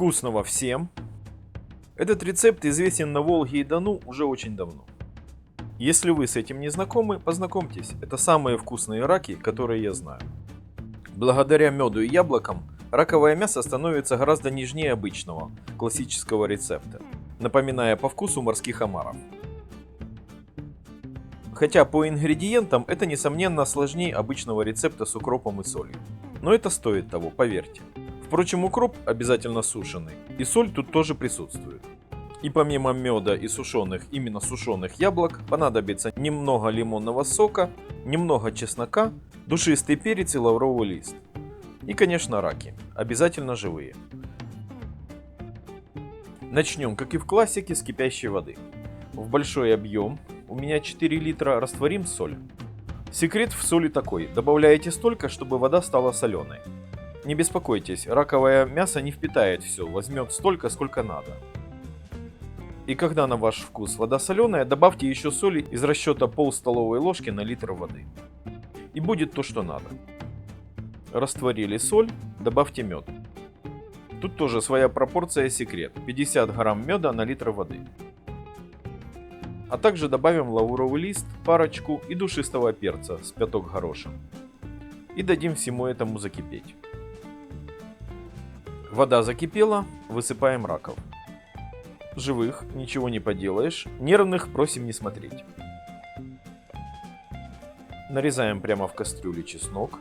Вкусного всем! Этот рецепт известен на Волге и Дону уже очень давно. Если вы с этим не знакомы, познакомьтесь. Это самые вкусные раки, которые я знаю. Благодаря меду и яблокам раковое мясо становится гораздо нежнее обычного, классического рецепта, напоминая по вкусу морских омаров. Хотя по ингредиентам это несомненно сложнее обычного рецепта с укропом и солью. Но это стоит того, поверьте. Впрочем, укроп обязательно сушеный, и соль тут тоже присутствует. И помимо меда и сушеных, именно сушеных яблок, понадобится немного лимонного сока, немного чеснока, душистый перец и лавровый лист. И, конечно, раки. Обязательно живые. Начнем, как и в классике, с кипящей воды. В большой объем, у меня 4 литра, растворим соль. Секрет в соли такой. Добавляете столько, чтобы вода стала соленой. Не беспокойтесь, раковое мясо не впитает все, возьмет столько, сколько надо. И когда на ваш вкус вода соленая, добавьте еще соли из расчета пол столовой ложки на литр воды. И будет то, что надо. Растворили соль, добавьте мед. Тут тоже своя пропорция секрет. 50 грамм меда на литр воды. А также добавим лавровый лист, парочку и душистого перца с пяток горошин. И дадим всему этому закипеть. Вода закипела, высыпаем раков. Живых, ничего не поделаешь, нервных просим не смотреть. Нарезаем прямо в кастрюле чеснок.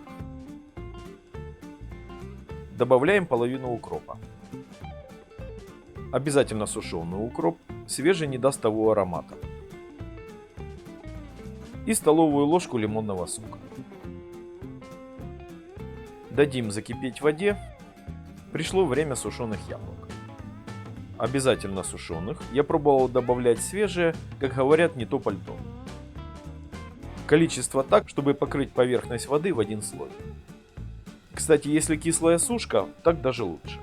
Добавляем половину укропа. Обязательно сушеный укроп, свежий не даст того аромата. И столовую ложку лимонного сока. Дадим закипеть в воде. Пришло время сушеных яблок. Обязательно сушеных. Я пробовал добавлять свежие, как говорят, не то пальто. Количество так, чтобы покрыть поверхность воды в один слой. Кстати, если кислая сушка, так даже лучше.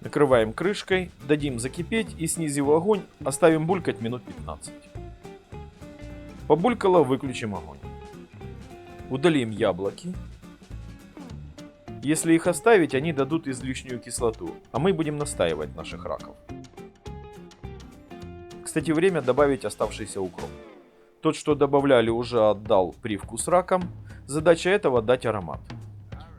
Накрываем крышкой, дадим закипеть и снизив огонь, оставим булькать минут 15. Побулькало, выключим огонь. Удалим яблоки. Если их оставить, они дадут излишнюю кислоту, а мы будем настаивать наших раков. Кстати, время добавить оставшийся укроп. Тот, что добавляли, уже отдал привкус раком. Задача этого дать аромат.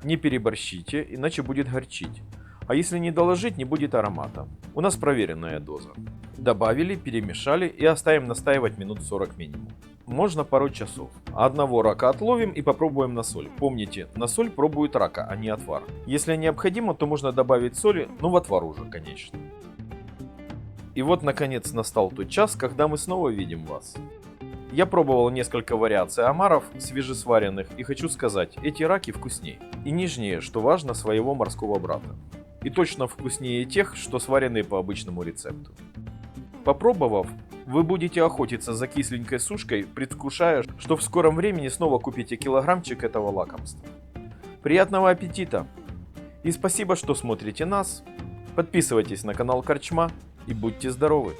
Не переборщите, иначе будет горчить. А если не доложить, не будет аромата. У нас проверенная доза. Добавили, перемешали и оставим настаивать минут 40 минимум. Можно пару часов. Одного рака отловим и попробуем на соль. Помните, на соль пробуют рака, а не отвар. Если необходимо, то можно добавить соли, ну в отвар уже, конечно. И вот наконец настал тот час, когда мы снова видим вас. Я пробовал несколько вариаций омаров, свежесваренных, и хочу сказать, эти раки вкуснее. И нежнее, что важно, своего морского брата. И точно вкуснее тех, что сварены по обычному рецепту. Попробовав, вы будете охотиться за кисленькой сушкой, предвкушая, что в скором времени снова купите килограммчик этого лакомства. Приятного аппетита! И спасибо, что смотрите нас. Подписывайтесь на канал Корчма и будьте здоровы!